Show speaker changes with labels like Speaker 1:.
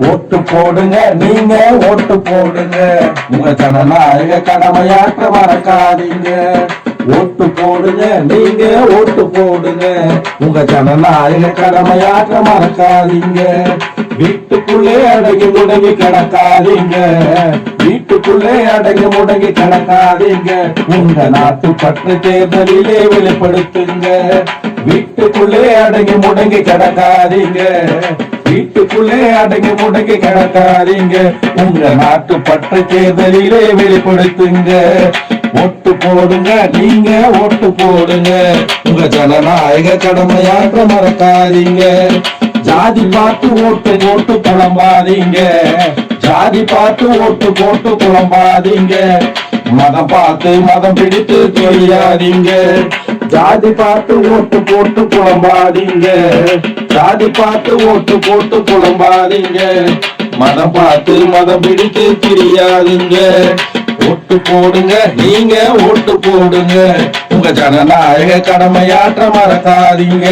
Speaker 1: ஓட்டு போடுங்க நீங்க ஓட்டு போடுங்க. உங்க ஜனநாயக கடமையாற்ற மறக்காதீங்க. ஓட்டு போடுங்க நீங்க ஓட்டு போடுங்க. உங்க ஜனநாயக கடமையாற்ற மறக்காதீங்க. வீட்டுக்குள்ளே அடங்கி முடங்கி கிடக்காதீங்க. வீட்டுக்குள்ளே அடங்கி முடங்கி கிடக்காதீங்க. உங்க நாட்டு பற்று தேர்தலிலே வெளிப்படுத்துங்க. வீட்டுக்குள்ளே அடங்கி முடங்கி கிடக்காதீங்க. வீட்டுக்குள்ளே அடங்கி முடங்கி கிடக்காதீங்க. உங்க நாட்டு பற்ற தேர்தலிலே வெளிப்படுத்துங்க. ஓட்டு போடுங்க நீங்க ஓட்டு போடுங்க. உங்க ஜனநாயக கடமையாற்ற மறக்காதீங்க. ஜாதி பார்த்து ஓட்டு போட்டு புலம்பாதீங்க. ஜாதி பார்த்து ஓட்டு போட்டு புலம்பாதீங்க. மதம் பார்த்து மதம் பிடித்து தெரியாதீங்க ஜாதி பார்த்து ஓட்டு போட்டு புலம்பாதீங்க. ஜாதி பார்த்து ஓட்டு போட்டு புலம்பாதீங்க. மதம் பார்த்து மதம் பிடித்து தெரியாதீங்க ஓட்டு போடுங்க நீங்க ஓட்டு போடுங்க. உங்க ஜனநாயக கடமையாற்ற மறக்காதீங்க.